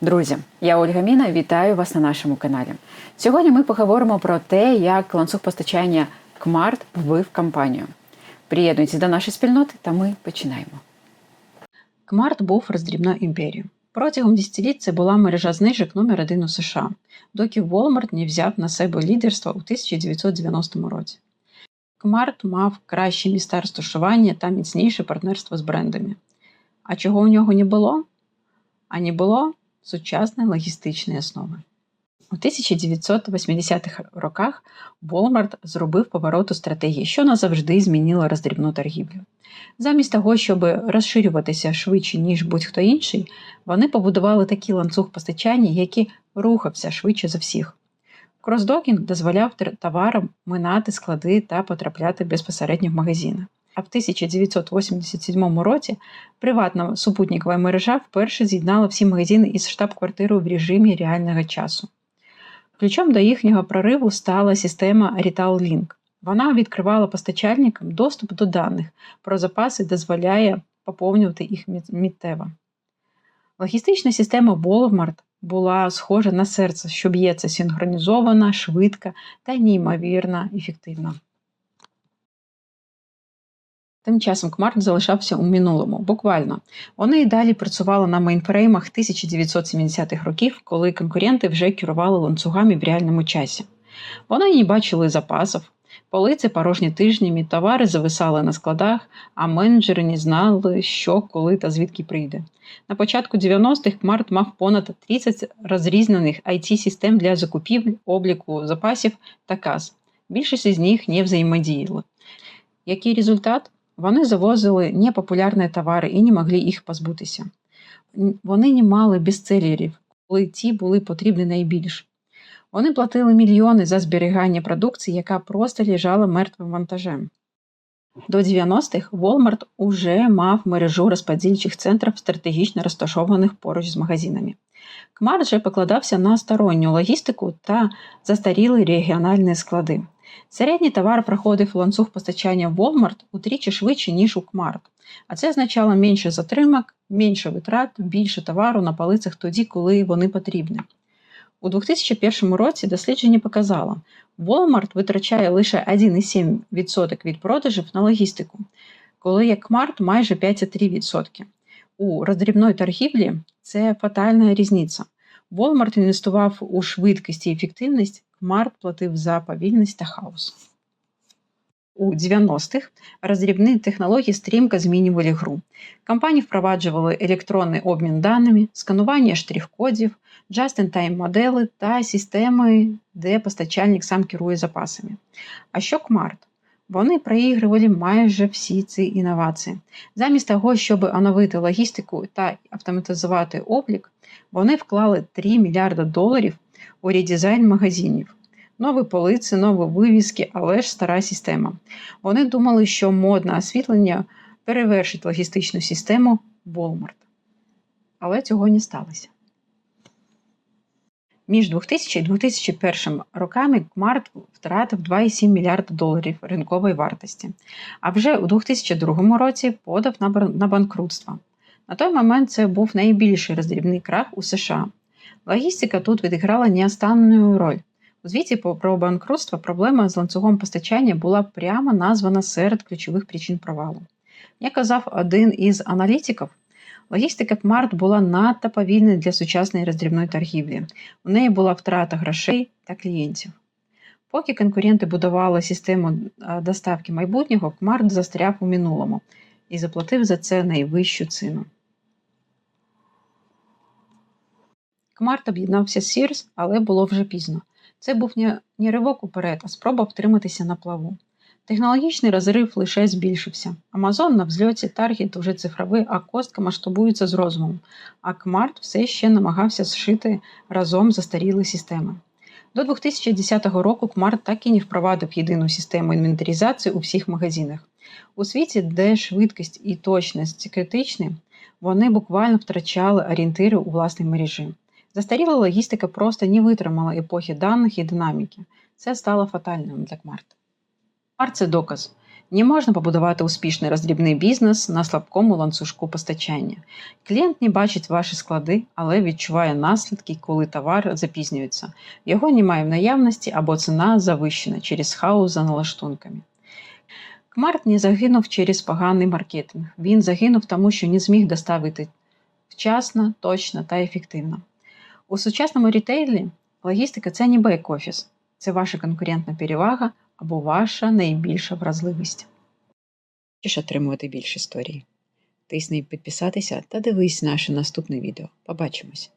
Друзі, я Ольга Міна. Вітаю вас на нашому каналі. Сьогодні ми поговоримо про те, як ланцюг постачання Кмарт вбив кампанію. Приєднуйтесь до нашої спільноти, та ми починаємо. Кмарт був роздрібною імперією. Протягом десятиліть це була мережа знижок номер один у США, доки Walmart не взяв на себе лідерство у 1990 році. Кмарт мав кращі міста розташування та міцніше партнерство з брендами. А чого у нього не було? А не було сучасної логістичної основи. У 1980-х роках Walmart зробив поворот у стратегії, що назавжди змінило роздрібну торгівлю. Замість того, щоб розширюватися швидше, ніж будь-хто інший, вони побудували такий ланцюг постачання, який рухався швидше за всіх. Кросдокінг дозволяв товарам минати склади та потрапляти безпосередньо в магазини. А в 1987 році приватна супутникова мережа вперше з'єднала всі магазини із штаб-квартирою в режимі реального часу. Ключом до їхнього прориву стала система RetailLink. Вона відкривала постачальникам доступ до даних про запаси, дозволяє поповнювати їх миттєво. Логістична система Walmart була схожа на серце, що б'ється синхронізована, швидка та неймовірно ефективна. Тим часом Кмарт залишався у минулому, буквально. Вони і далі працювали на мейнфреймах 1970-х років, коли конкуренти вже керували ланцюгами в реальному часі. Вони не бачили запасів, полиці порожні тижнями, товари зависали на складах, а менеджери не знали, що, коли та звідки прийде. На початку 90-х Кмарт мав понад 30 розрізнених IT-систем для закупівель, обліку запасів та каз. Більшість із них не взаємодіяли. Який результат? Вони завозили непопулярні товари і не могли їх позбутися. Вони не мали бестселерів, коли ті були потрібні найбільше. Вони платили мільйони за зберігання продукції, яка просто лежала мертвим вантажем. До 90-х Walmart уже мав мережу розподільчих центрів, стратегічно розташованих поруч з магазинами. Кмар вже покладався на сторонню логістику та застаріли регіональні склади. Середній товар проходив ланцюг постачання в Walmart утричі швидше, ніж у Кмарт. А це означало менше затримок, менше витрат, більше товару на полицях тоді, коли вони потрібні. У 2001 році дослідження показало, Walmart витрачає лише 1,7% від продажів на логістику, коли як Кмарт майже 5,3%. У роздрібної торгівлі це фатальна різниця. Walmart інвестував у швидкість і ефективність, Кмарт платив за повільність та хаос. У 90-х роздрібні технології стрімко змінювали гру. Компанії впроваджували електронний обмін даними, сканування штрих-кодів, just-in-time модели та системи, де постачальник сам керує запасами. А що Кмарт? Вони проігрували майже всі ці інновації. Замість того, щоб оновити логістику та автоматизувати облік, вони вклали 3 мільярди доларів у редизайн магазинів. Нові полиці, нові вивіски, але ж стара система. Вони думали, що модне освітлення перевершить логістичну систему Walmart. Але цього не сталося. Між 2000 і 2001 роками Кмарт втратив 2,7 мільярда доларів ринкової вартості, а вже у 2002 році подав на банкрутство. На той момент це був найбільший роздрібний крах у США. Логістика тут відіграла неостанню роль. У звіті про банкрутство проблема з ланцюгом постачання була прямо названа серед ключових причин провалу. Як казав один із аналітиків, логістика Кмарт була надто повільною для сучасної роздрібної торгівлі. У неї була втрата грошей та клієнтів. Поки конкуренти будували систему доставки майбутнього, Кмарт застряв у минулому і заплатив за це найвищу ціну. Кмарт об'єднався з Сірс, але було вже пізно. Це був не ривок уперед, а спроба втриматися на плаву. Технологічний розрив лише збільшився. Амазон на взльоті, таргет уже цифровий, а костка масштабується з розумом. А Кмарт все ще намагався зшити разом застарілі системи. До 2010 року Кмарт так і не впровадив єдину систему інвентаризації у всіх магазинах. У світі, де швидкість і точність критичні, вони буквально втрачали орієнтири у власній мережі. Застаріла логістика просто не витримала епохи даних і динаміки. Це стало фатальним для Кмарт. Це доказ. Не можна побудувати успішний роздрібний бізнес на слабкому ланцюжку постачання. Клієнт не бачить ваші склади, але відчуває наслідки, коли товар запізнюється. Його немає в наявності або ціна завищена через хаос за налаштунками. Кмарт не загинув через поганий маркетинг. Він загинув тому, що не зміг доставити вчасно, точно та ефективно. У сучасному рітейлі логістика це не бек-офіс, це ваша конкурентна перевага або ваша найбільша вразливість. Хочеш отримувати більше історій? Тисни підписатися та дивись наше наступне відео. Побачимось!